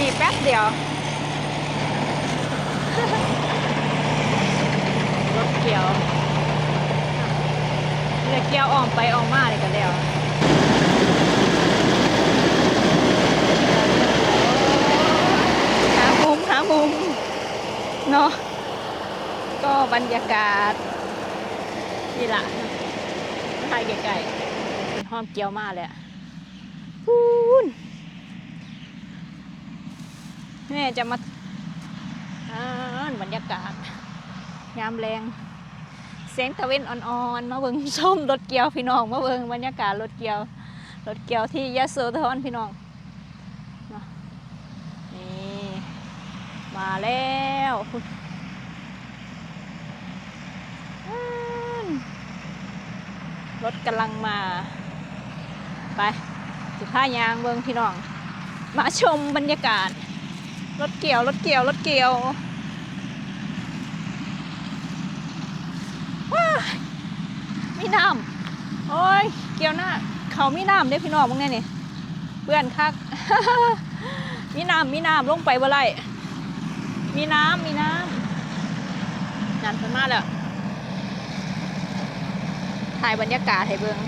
นี่แป๊บเดียว รถเกี่ยวเรือเกี่ยวออมไปออมมาเลยกันแล้วหามุมหามุมเนาะก็บรรยากาศนี่ละถ่ายไกลๆเป็นห้อมเกี่ยวมากเลยอะพูนแม่ จะมาบรรยากาศยามแรงเสียงตะเวนอ่อนๆมาเบิ่งชมรถเกียวพี่น้องมาเบิงบรรยากาศรถเกียวรถเกียวที่ยะโสธรพี่น้องนี่มาแล้วรถกำลังมา ไป สิพายางเบิงพี่น้อง มาชมบรรยากาศ รถเกี่ยว รถเกี่ยว รถเกี่ยวว้ามีน้ำโอ้ย เกี่ยวหน้า เขามีน้ำเด้พี่น้องมึงไงนี่เพื่อนคัก มีน้ำมีน้ำลงไปบ่ไรมีน้ำมีน้ำนั่นเพิ่นมากแล้วถ่ายบรรยากาศให้เบิ่ง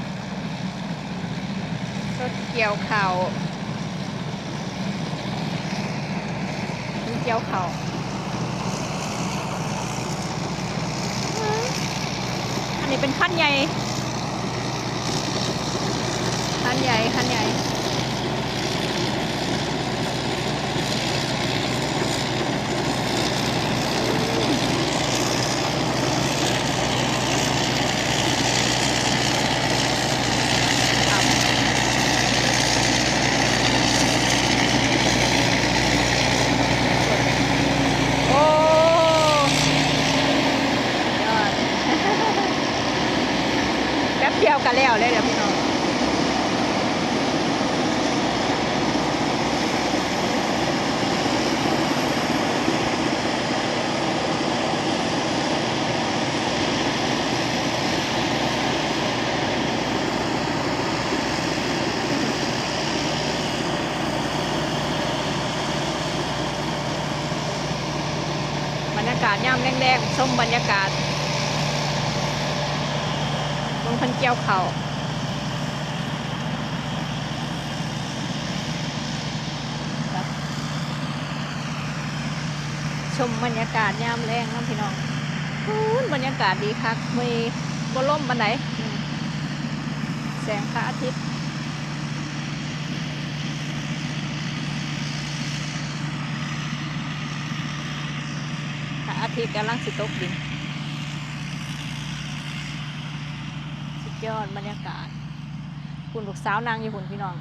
รถเกี่ยวเขามี กี่ยวเขาอันนี้เป็นขั้นใหญ่ขั้นใหญ่ขั้นใหญ่ โอ้ยอด แป๊บ เดียวกันแล้วเลยเดี๋ยวพี่น้องบรรยากาศย่ำแดงๆชมบรรยากาศ ลงพันเกี่ยวเขาชมบรรยากาศย่ำแรงน้ำพี่น้องบรรยากาศดีคักมีบล่มบันไดแสงพระอาทิตย์พระอาทิตย์กำลังสิตกดิน สุด ยอดบรรยากาศ คุณลูกสาวนางอยู่คุณพี่น้อง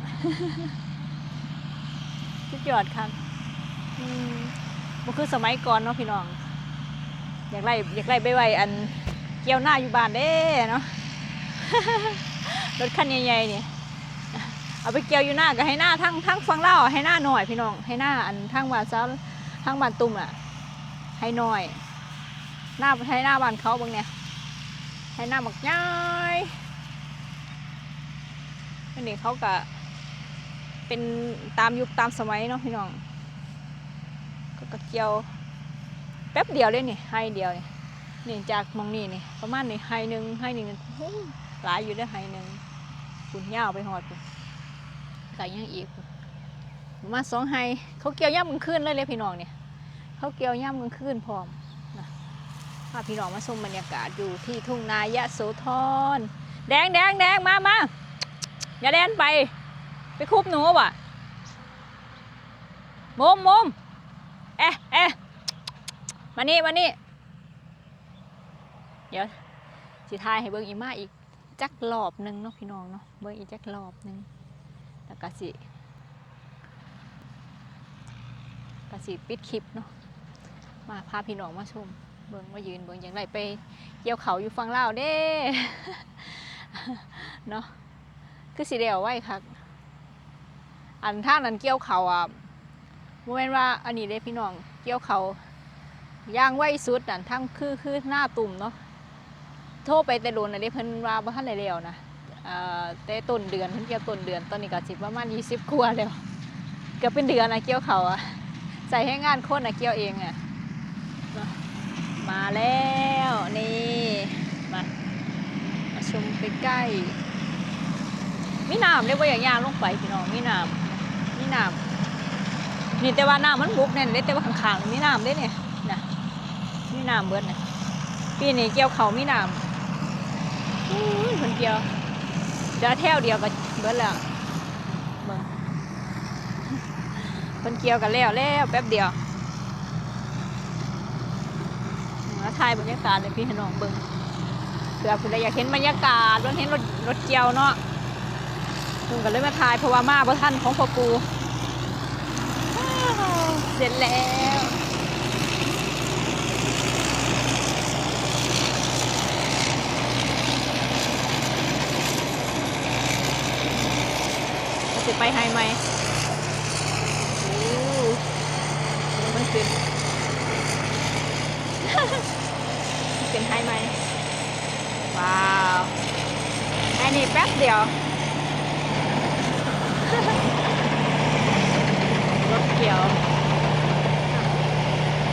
สุดยอดครับอืมมันคือสมัยก่อนเนาะพี่น้อง อยากไล่อยากไล่ไปไว้อันเกี่ยวหน้าอยู่บ้านเด้เนาะรถคันใหญ่ๆเนี่ยเอาไปเกี่ยวอยู่หน้าก็ให้หน้าทั้งทั้งฟังเล่าให้หน้าหน่อยพี่น้อง ให้หน้าอันทั้งบ้านซ้าทั้งบ้านตุ้มอะ ให้หน่อย หน้าให้หน้าบ้านเขาบางเนี่ยให้หน้าหมักย้าย อันนี้เขาก็เป็นตามยุคตามสมัยเนาะพี่น้อง ก็กระเจียว แป๊บเดียวเลยนี่ให้เดียวนี่นี่จากมองนี่นี่ประมาณนี่ให้หนึ่งให้หนึ่งโอ้ยหลายอยู่ได้ให้หนึ่งคุณย่าวไปหอดคุณไก่ยังอีกประมาณสองให้เขาเกี่ยวย่ำมึงขึ้นเลยเลยพี่น้องเนี่ยเขาเกี่ยวย่ำกลางคืนพร้อมนะพาพี่น้องมาชมบรรยากาศอยู่ที่ทุ่งนายะโสธรแดงแดงแดงมามา อย่าแดนไป ไปคุบหนูว่ะมุมมุมเอ๊ะเอ๊ะมานี่มานี่ เดี๋ยวสิทายให้เบิ่งอีมาอีกจักรอบหนึ่งเนาะพี่น้องเนาะเบิ่งอีจักรอบหนึ่งแล้วก็สิก็สิปิดคลิปเนาะมาพาพี่น้องมาชมเบิ่งมายืนเบิ่งอย่างไรไปเกี่ยวเขาอยู่ฝั่งลาเด้เนาะ คือสีเดียวไว้ครับอันท่างนั้นเกี่ยวเขาอะโมเมนว่าอันนี้เด้พี่น้องเกี่ยวเขาย่างไว้สุดอันทั้งคือคือหน้าตุ่มเนาะโทรไปแต่โดนอันนี้เพิ่นว่าบ่ทันได้แล้วนะเอ่อแต่ต้นเดือนเพิ่นเกี่ยวต้นเดือนตอนนี้ก็สิประมาณ20กว่าแล้วก็กือบเป็นเดือนนะเกี่ยวเขาอะใส่ให้งานคนะเกี่ยวเองอะมามาแล้วนี่มามาชมใกล้ๆ มีน้ำเรียว่าอย่างยางลงไปพี่น้องมีน้ำมีน้ำนี่แต่ว่าน้ำมันบุกเนี่ยเด้แต่ว่าข้างๆมีน้ำเด้เนี่ยนะมีน้ำเบิดเนี่ยปีนี้เกี่ยวเขามีน้ำอื้อคนเกี่ยวเดี๋ยวแถวเดียวก็เบิดแล้วเบิ่งคนเกี่ยวกันแล้วแล้วแป๊บเดียวมาถ่ายบรรยากาศเลยพี่น้องเบิ่งเผื่อคุณอยากเห็นบรรยากาศรถเห็นรถรถเกี่ยวเนาะ ลุงก็เลยมาทายเพราะว่ามาบ่ทันของพ่อปูเสร็จแล้วจะไปไฮไหม โอ้มันเป็น มันเป็นไฮไหม ว้าวไอ้นี่แป๊บเดียว รถเกี่ยว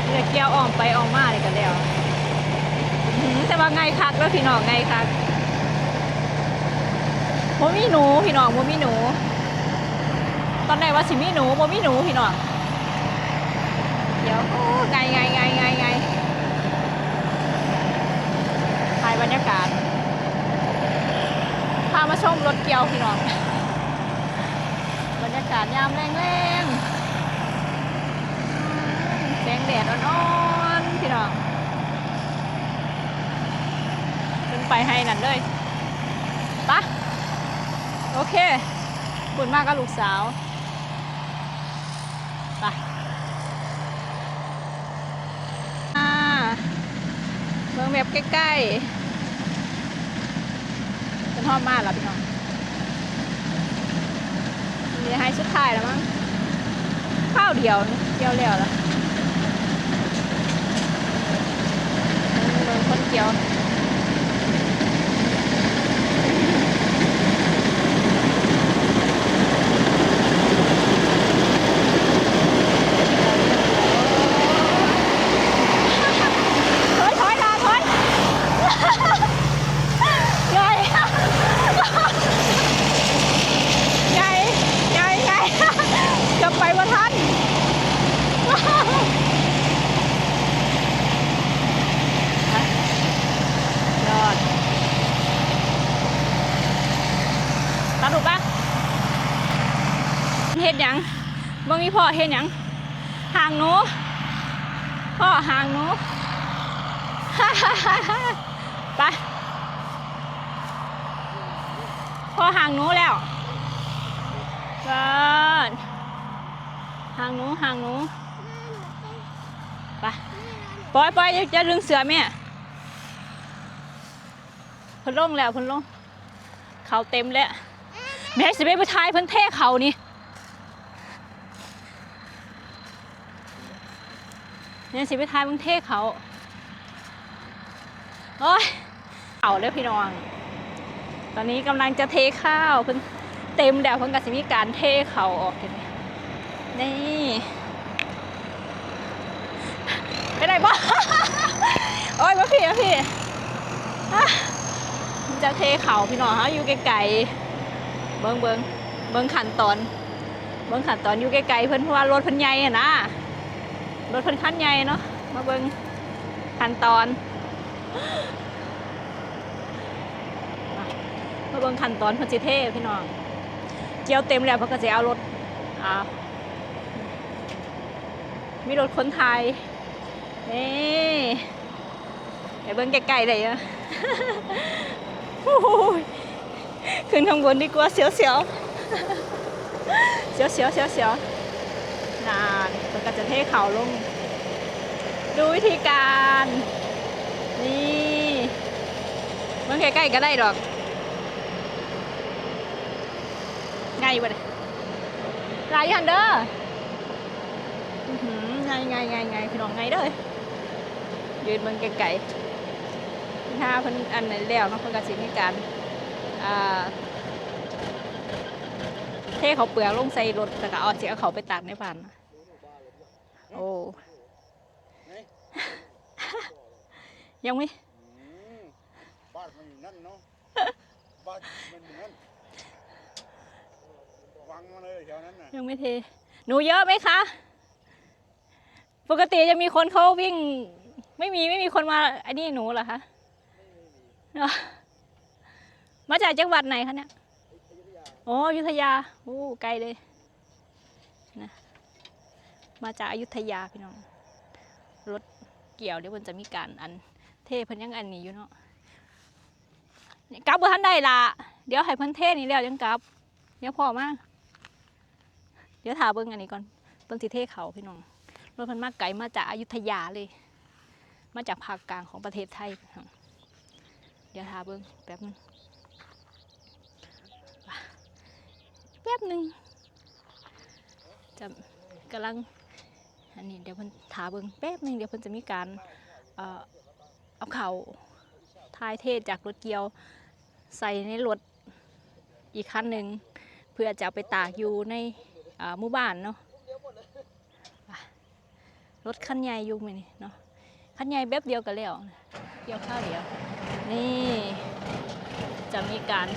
เรือเกี่ยวออมไปออมมาเลยกันแล้วอื้อหือแต่ ว่าไงคักแล้วพี่น้องไงคักโมมีหนูพี่น้องโมมีหนู ตอนแรกว่าสิมีหนูบ่มีหนูพี่น้องเดี๋ยวไงไงไงไงไงถ่ายบรรยากาศพามาชมรถเกียวพี่น้องบรรยากาศยามแรงๆแสงแดดอ่อนๆพี่น้องขึ้น ไปให้นั่นเลยปะโอเคคุณมากกับลูกสาวไปเมืองแบบใกล้ๆเป็นห้อมมากแล้วพี่น้องนี่ให้สุดท้ายแล้วมั้งข้าวเดียวเกี่ยวแล้วล่ะเมืองคนเกี่ยว ถอยถอยดาถอยใหญ่ใหญ่ใหญ่ใหญ่จะไปว่าทันยอดตาดูปะ เฮ็ดหยังบ่มีพ่อเฮ็ดหยังห่างหนูพ่อห่างหนูไปพ่อห่างหนูแล้วเกินห่างหนูห่างหนูไปปล่อยปล่อยจะดึงเสือแม่พ่นลงแล้วพ่นลงเขาเต็มแล้วแม่สิไปไปทายเพิ่นเท่เขานี่ แม่สิไปทายเพิ่นเท่เขาโอ้ยเอาเลยพี่น้อง ตอนนี้กำลังจะเทข้าวเพิ่นเต็มแล้วเพิ่นก็สิมีการเทเขาออกเห็นไหมนี่ไปไหนบ้าโอ้ยมาพี่มาพี่มันจะเทเขาพี่น้องเขาอยู่ไกลๆเบิ้งเบิ้งเบิ้งขันตอน เบิ้งขันตอนอยู่ไกลๆเพิ่นเพราะว่ารถเพิ่นใหญ่อะนะ รถเพิ่นคันใหญ่เนาะมาเบิ้งขั้นตอนมาเบิ่งขั้นตอนเพันจิเทพี่น้องเกี่ยวเต็มแล้วเพิ่นก็จะเอารถอ่ามีรถคนไทยนี่เดี๋ยวเบิ่งใกลๆได้อะโอ้ยขึ้นข้างบนดีกว่าเสียวๆเสียวๆเสียวๆ นานมันก็จะเทเขาลง ดูวิธีการ นี่มันใกล้ๆก็ได้ดอกไงวะเนี่ยลายยันเด้ออื้อหือไงไงไงไงพี่น้องไงเด้อยืนเบิ่งไกลๆถ้าเพิ่นอันไหนแล้วเนาะเพิ่นก็สิมีการอ่า ทเขาเปลือกลงใส่รถแต่ก็เอาเสียเขาไปตากในบ้านโอ้ยังไม่บ้านมันอยู่นั่นเนาะบ้านมันอยู่นั่นวังมาเลยแถวนั้นน่ะยังไม่เท หนูเยอะไหมคะ ปกติจะมีคนเขาวิ่ง ไม่มีไม่มีคนมาไอ้นี่หนูเหรอคะมาจากจังหวัดไหนคะเนี่ย อ๋ออยุธยาโอ้ไกลเลยนะมาจากอายุทยาพี่น้อง รถเกี่ยวเดี๋ยวมันจะมีการอันเทเพิ่นยังอันนี้อยู่เนาะกลับบ่ทันได้ละเดี๋ยวให้เพิ่นเทนี่แล้วยังกลับ เดี๋ยวพอมากเดี๋ยวถาเบิ่งอันนี้ก่อนเบิ่งสิเทเขาพี่น้อง รถเพันมากไกลมาจากอายุทยาเลย มาจากภาคกลางของประเทศไทย เดี๋ยวถาเบิ่งแป๊บนึง แป๊บหนึงจะกำลังอันนี้เดี๋ยวเพิ่นถาเบิงแป๊บหนึงเดี๋ยวเพิ่นจะมีการเอ่อเอาเข่าทายเทจากรถเกียวใส่ในรถอีกคันหนึ่งเพื่อจะไปตากอยู่ในหมู่บ้านเนาะรถคันใหญ่อยู่ไหมนี่เนาะคันใหญ่แบบเดียวกันแล้วเดียวข้าวเดียว นี่ จะมีการ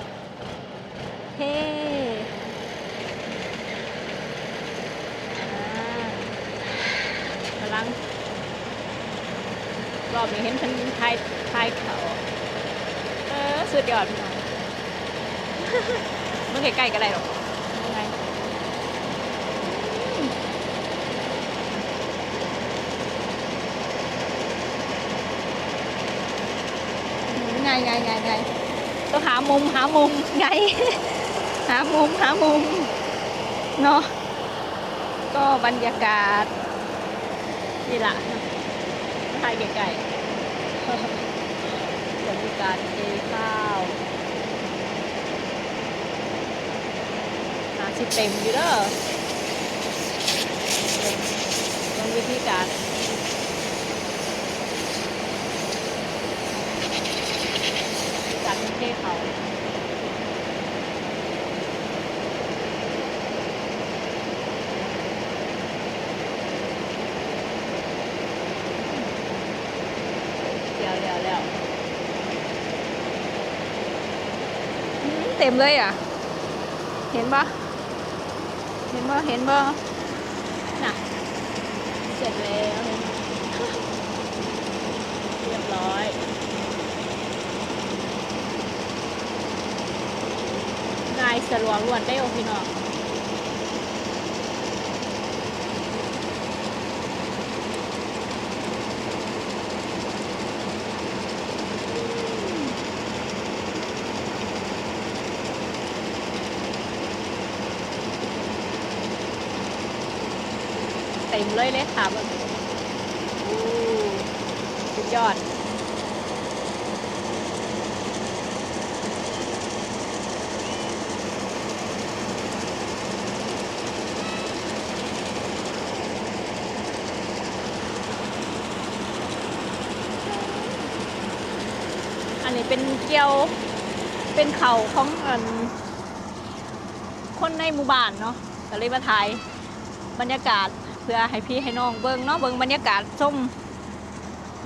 เทอ่ากำ ลังรอบนี้เห็นคันไทยไทยเขาเออสุดยอดพี่น้องมันใกล้ๆก็ได้หรอกยังไงไงไงไงไงต้องหามุมหามุมไง หามุมหามุมเนาะก็บรรยากาศ นี่ละถ่ายไกลๆบรรยากาศเอข้าวหาสิเต็มอยู่เด้อลองวิธีการการเทเขาเดี๋ยวเดี๋ยวเดี๋ยวอืมเต็มเลยอะ เห็นปะเห็นปะเห็นปะน่ะ เสร็จแล้วเห็นบ่เรียบร้อยง่ายสะดวกรวดได้โอพี่น้อง ต็มเลยเลยค่ะแบบอู้สุดยอดอันนี้เป็นเกียว เป็นเขาของอันคนในหมู่บ้านเนาะก็เลยมาถ่ายบรรยากาศ เพื่อให้พี่ให้น้องเบิ่งเนาะเบิ่งบรรยากาศส้ม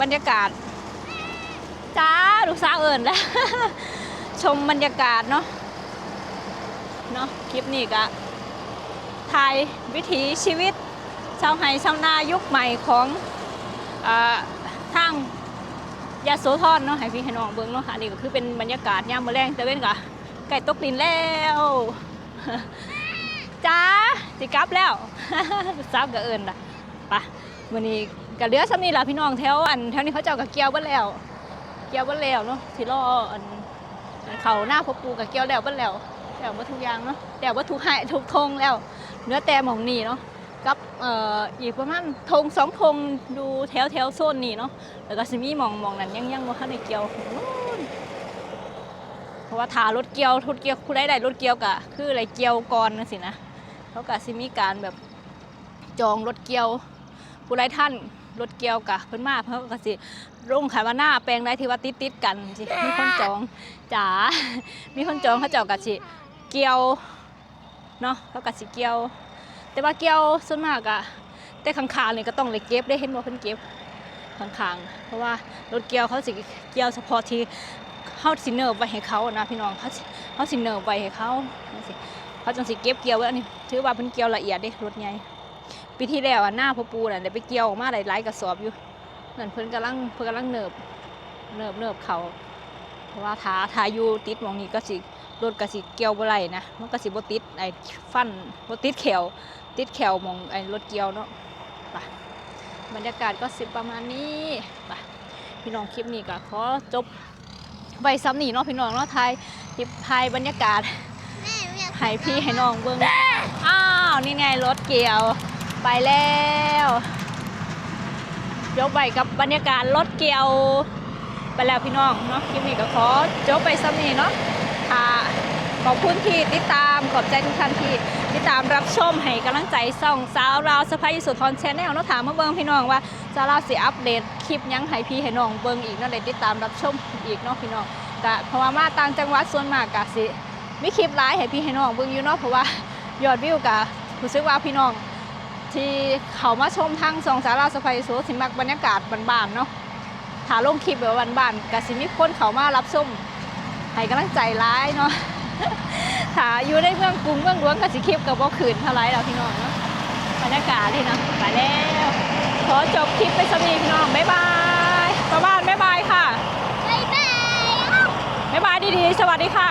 บรรยากาศจ้าลูกสาวเอิญแล้วชมบรรยากาศเนาะเนาะคลิปนี้ก็ถ่ายวิถีชีวิตชาวไห่ชาวนายุคใหม่ของอทางยาโสธรเนาะให้พี่ให้น้องเบิ่งเนาะค่ะนี่ก็คือเป็นบรรยากาศยามมื้อแรงแต่เว้นกะไก่ตกดินแล้ว จ้าสิกลับแล้วสาวก็เอิ้นล่ะปะมื้อนี้ก็เหลือซ้ำนี้ล่ะพี่น้องแถวอันแถวนี้เขาเจ้าก็เกียวเบิดแล้ว เกียวเบิดแล้วเนาะสิรออันอันเขาหน้าพ่อปู่ก็เกียวแล้วเบิดแล้วแล้วบ่ทุกอย่างเนาะแล้วบ่ทุกให้ทุกธงแล้วเหลือแต่หมองนี้เนาะกับเอ่ออีกประมาณธงสองธงดูแถวแถวโซนนี้เนาะแล้วก็สิมีมองมองนั้นยังยังว่าทันเกียวเพราะว่าถารถเกียวรถเกียวผู้ใดได้รถเกียวกะคืออะไรเกียวก่อนนั่นสินะ เขาก็สิมีการแบบจองรถเกี่ยวผู้ใดท่านรถเกี่ยวกะเพิ่นมาเขาก็สิลงขายว่าหน้าแปลงใดที่ว่าติดติดๆกันสิมีคนจองจ๋ามีคนจองเขาเจ้ากะสิเกี่ยวเนาะเขาก็สิเกี่ยว แต่ว่าเกี่ยวส่วนมากอะแต่ข้างๆนี่ก็ต้องเลยเก็บได้เห็นบ่เพิ่นเก็บข้างๆเพราะว่ารถเกี่ยวเขาสิเกี่ยวเฉพาะที่เฮาสิเนิร์ฟไว้ให้เขานะพี่น้องเขาสิเฮาสิเนิร์ฟไว้ให้เขาจังซี่ เขาจังสิเก็บเกี่ยวไว้อันนี้ถือว่าเพิ่นเกี่ยวละเอียดเด้รถใหญ่ปีที่แล้วอะหน้าพ่อปูน่ะได้ไปเกี่ยวออกมาหลายๆกระสอบอยู่นั่นเพิ่นกำลังเพิ่นกำลังเนิร์ฟเนิร์ฟเนิร์ฟเขาเพราะว่าถ้าถ้าอยู่ติดมองนี้ก็สิรถก็สิเกี่ยวบ่ไหลนะมันก็สิบ่ติดไอ้ฟันบ่ติดแขวติดแขวมองไอ้รถเกี่ยวเนาะไปบรรยากาศก็สิประมาณนี้ไปพี่น้องคลิปนี้ก็ขอจบไว้ซ้ำนี่เนาะพี่น้องเนาะไทยคลิปไทยบรรยากาศ ให้พี่ให้น้องเบิ่งอ้าว นี่ไงรถเกี่ยว ไปแล้วยกไปกับบรรยากาศรถเกี่ยว ไปแล้วพี่น้องเนาะคลิปนี้ก็ขอจบไปซ้ำนี่เนาะค่ะขอบคุณที่ติดตามขอบใจทุกท่านที่ติดตามรับชมให้กำลังใจส่องสาวราวสไปสุทอนแชนแนลเนาะถามมาเบิ่งพี่น้องว่าสาวราวสิอัปเดตคลิปยังให้พี่ให้น้องเบิ่งอีกเนาะเลยติดตามรับชมอีกเนาะพี่น้องก็เพราะว่ามาต่างจังหวัดส่วนมากก็สิ มีคลิปหลายให้พี่ให้น้องเบิ่งอยู่เนาะเพราะว่ายอดวิวก็รู้สึกว่าพี่น้อง ที่เขามาชมทางสองสาวราวสไปสุสิมักบรรยากาศบ้านๆเนาะถ้าลงคลิปแบบวันบ้านๆก็สิมีคนเขามารับชมให้กำลังใจร้ายเนาะถ้าอยู่ในเมืองกรุงเมืองหลวงก็สิคลิปกับบ่ขืนเท่าไรแล้วพี่น้องเนาะบรรยากาศนี่เนาะไปแล้ว ขอจบคลิปไปสมีพี่น้องบ๊ายบายป้าบ้านบ๊ายบายค่ะบ๊ายบายอ้าวบ๊ายบายดีๆ สวัสดีค่ะ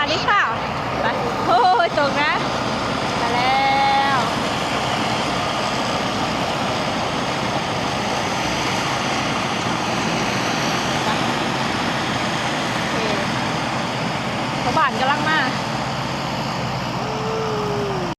านี้ค่ะไปโอ้ยตกนะ มาแล้วเขาบานกำลังมาก